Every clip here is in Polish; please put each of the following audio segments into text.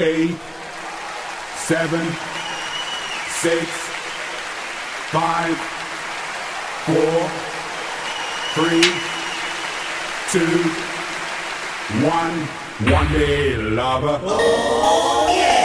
eight, seven, six, five, four, three, two, one. One day, lover. Oh, Cały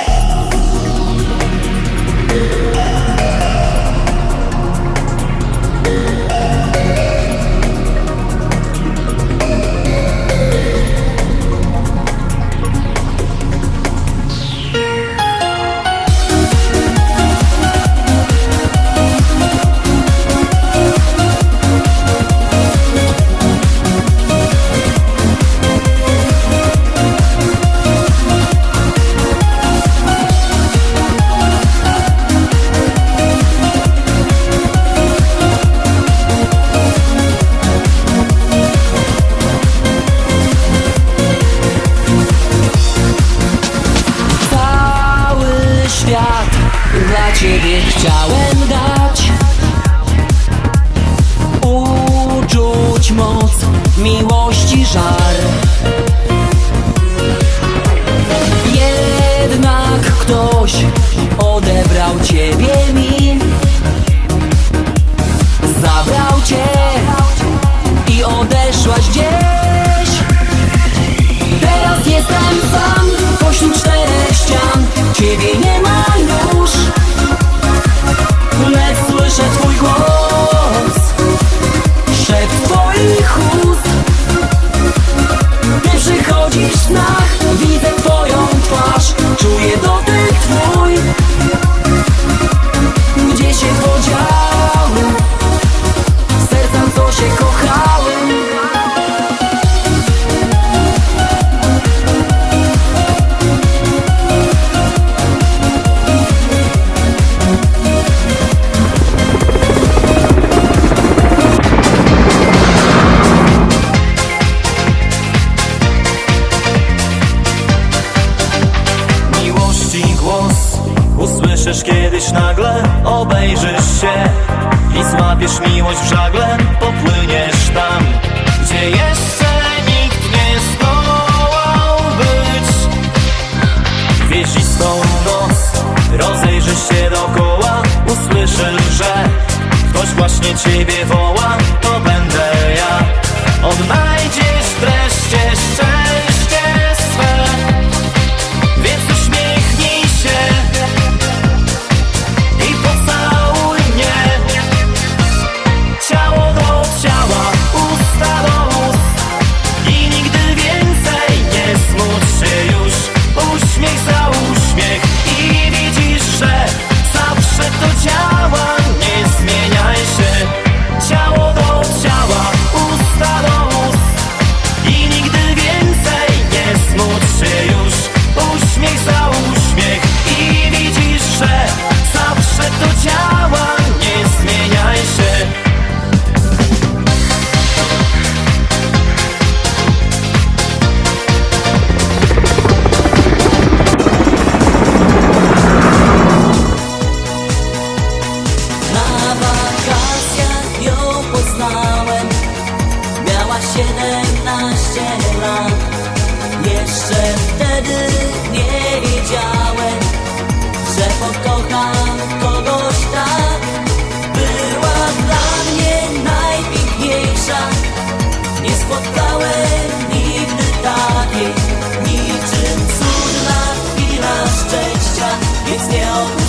Small me. Kiedyś nagle, obejrzysz się I złapiesz miłość w żagle, popłyniesz tam Gdzie jeszcze nikt nie zdołał być. Gwieździstą noc, rozejrzysz się dookoła Usłyszysz, że ktoś właśnie ciebie woła 走桥。17 lat Jeszcze wtedy nie wiedziałem Że pokocham kogoś tak. Była dla mnie najpiękniejsza Nie spotkałem nigdy takiej. Niczym cudna chwila szczęścia Więc nie opuszczę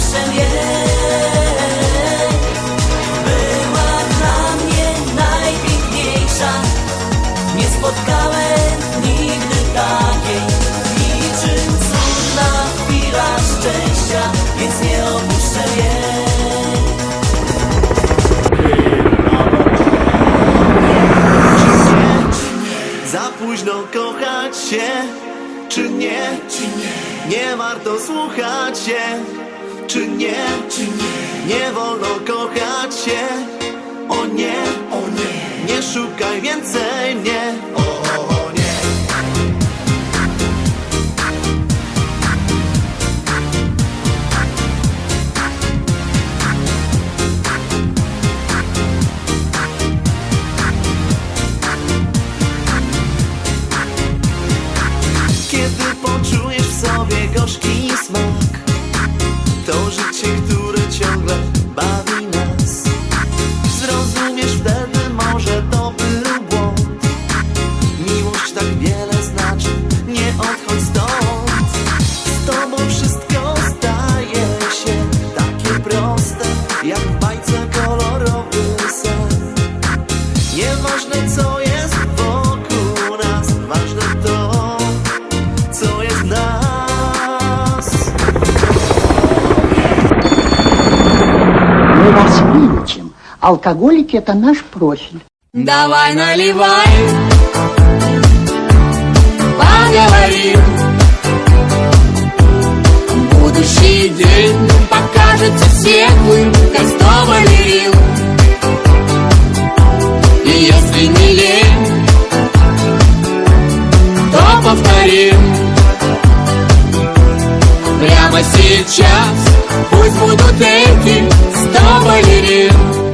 Za późno kochać się, czy nie? Nie warto słuchać się, czy nie? Nie wolno kochać się, o nie, o nie. Nie szukaj więcej, nie, gorzki Мы вас вылечим. Алкоголики – это наш профиль. Давай наливай Поговорим Будущий день покажется светлым сто балерин И если не лень То повторим Прямо сейчас Пусть будут Então, da Valerio.